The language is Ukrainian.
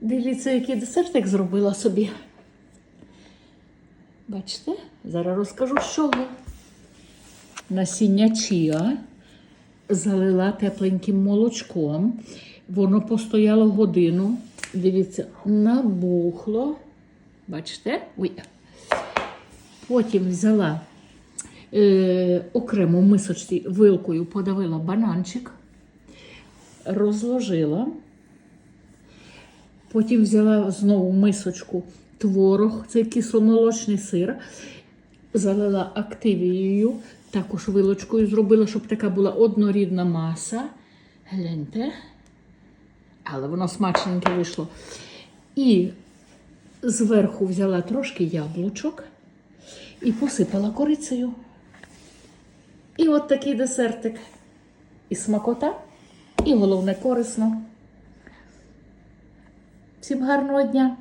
Дивіться, який десертик зробила собі. Бачите? Зараз розкажу, з чого. Насіння чіа залила тепленьким молочком. Воно постояло годину. Дивіться, набухло. Бачите? Ой. Потім взяла е, окремо мисочці вилкою, подавила бананчик, розложила. Потім взяла знову мисочку творог, цей кисломолочний сир, залила активією, також вилочкою зробила, щоб така була однорідна маса. Гляньте. Але воно смачненьке вийшло. І зверху взяла трошки яблучок і посипала корицею. І от такий десертик. І смакота, і головне корисно. Всім гарного дня!